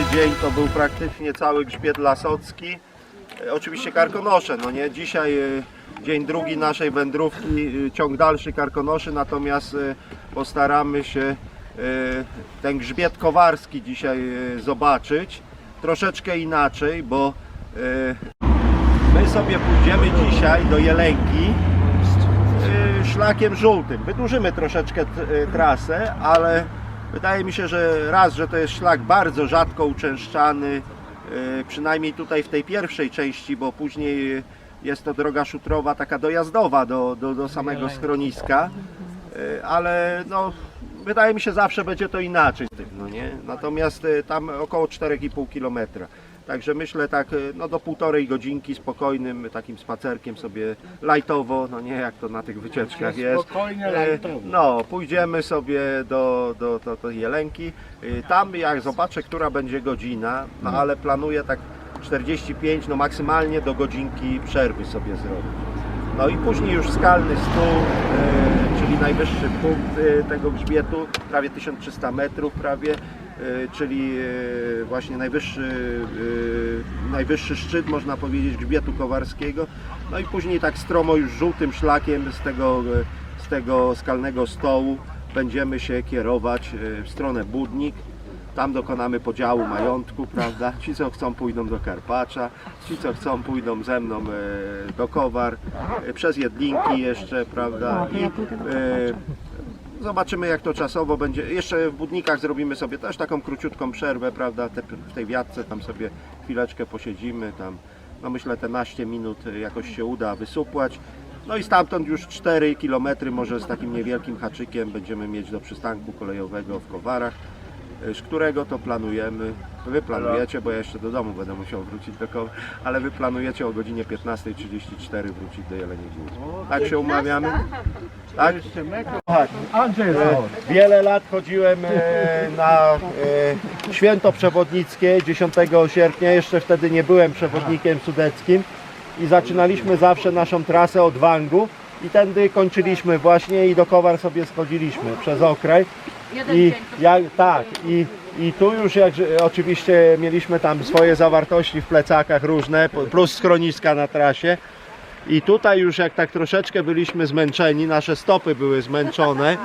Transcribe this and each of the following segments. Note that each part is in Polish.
wczorajszy dzień to był praktycznie cały grzbiet lasocki. E, Oczywiście karkonosze, no nie? Dzisiaj e, dzień drugi naszej wędrówki, e, ciąg dalszy karkonoszy, natomiast postaramy się ten grzbiet kowarski dzisiaj zobaczyć. Troszeczkę inaczej, bo my sobie pójdziemy dzisiaj do Jelenki szlakiem żółtym. Wydłużymy troszeczkę trasę, ale wydaje mi się, że raz, że to jest szlak bardzo rzadko uczęszczany, e, przynajmniej tutaj w tej pierwszej części, bo później jest to droga szutrowa taka dojazdowa do, do, do samego schroniska, E, ale no, wydaje mi się zawsze będzie to inaczej. No nie? Natomiast e, tam około 4,5 km. Także myślę tak, e, no do półtorej godzinki spokojnym takim spacerkiem sobie lajtowo, no nie jak to na tych wycieczkach jest. Spokojnie, E, lajtowo. No, pójdziemy sobie do, do, do, do Jelenki. E, Tam jak zobaczę, która będzie godzina, no ale planuję tak 45, no maksymalnie do godzinki przerwy sobie zrobić. No i później już skalny stół, e, czyli najwyższy punkt e, tego grzbietu, prawie 1300 metrów prawie, e, czyli właśnie najwyższy, najwyższy szczyt można powiedzieć grzbietu kowarskiego. No i później tak stromo już żółtym szlakiem z tego, z tego skalnego stołu będziemy się kierować w stronę Budnik. Tam dokonamy podziału majątku, prawda? Ci co chcą pójdą do Karpacza, ci co chcą pójdą ze mną e, do Kowar, e, przez Jedlinki jeszcze, prawda? I e, zobaczymy jak to czasowo będzie. Jeszcze w Budnikach zrobimy sobie też taką króciutką przerwę, prawda? Te, w tej wiatce tam sobie chwileczkę posiedzimy, tam no myślę te naście minut jakoś się uda wysupłać. No i stamtąd już 4 km może z takim niewielkim haczykiem będziemy mieć do przystanku kolejowego w Kowarach z którego to planujemy, wy planujecie, bo ja jeszcze do domu będę musiał wrócić do koła, ale wy planujecie o godzinie 15.34 wrócić do Jeleniej Góry. Tak się umawiamy? Tak? Andrzej E. Wiele lat chodziłem e, na e, święto przewodnickie 10 sierpnia, jeszcze wtedy nie byłem przewodnikiem sudeckim i zaczynaliśmy zawsze naszą trasę od Wangu i tędy kończyliśmy właśnie i do Kowar sobie schodziliśmy przez okraj. Jeden I dzień. jak, tak, i, i tu już jak, oczywiście mieliśmy tam swoje zawartości w plecakach różne, plus schroniska na trasie. I tutaj już jak tak troszeczkę byliśmy zmęczeni, nasze stopy były zmęczone,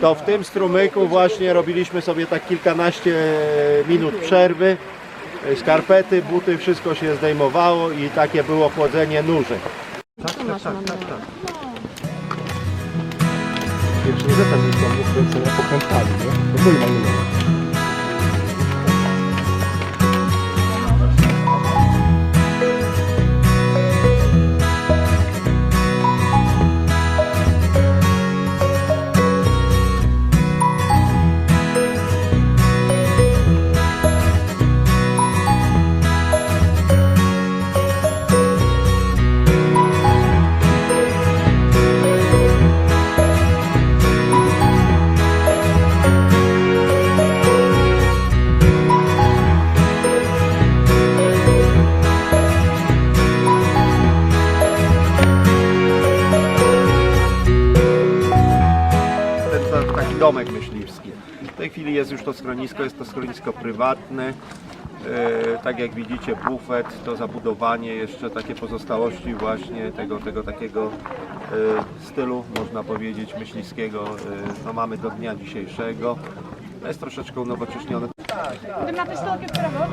to w tym strumyku właśnie robiliśmy sobie tak kilkanaście minut przerwy. Skarpety, buty, wszystko się zdejmowało i takie było chłodzenie nóżek. Tak, tak, tak, tak, tak. Jeszcze nie zatem jest tam ukręcenia pokrętami, nie? No to nie tej chwili jest już to schronisko, jest to schronisko prywatne. E, tak jak widzicie bufet, to zabudowanie, jeszcze takie pozostałości właśnie tego, tego takiego e, stylu, można powiedzieć, myśliwskiego, e, no mamy do dnia dzisiejszego. Jest troszeczkę unowocześnione. Prawo.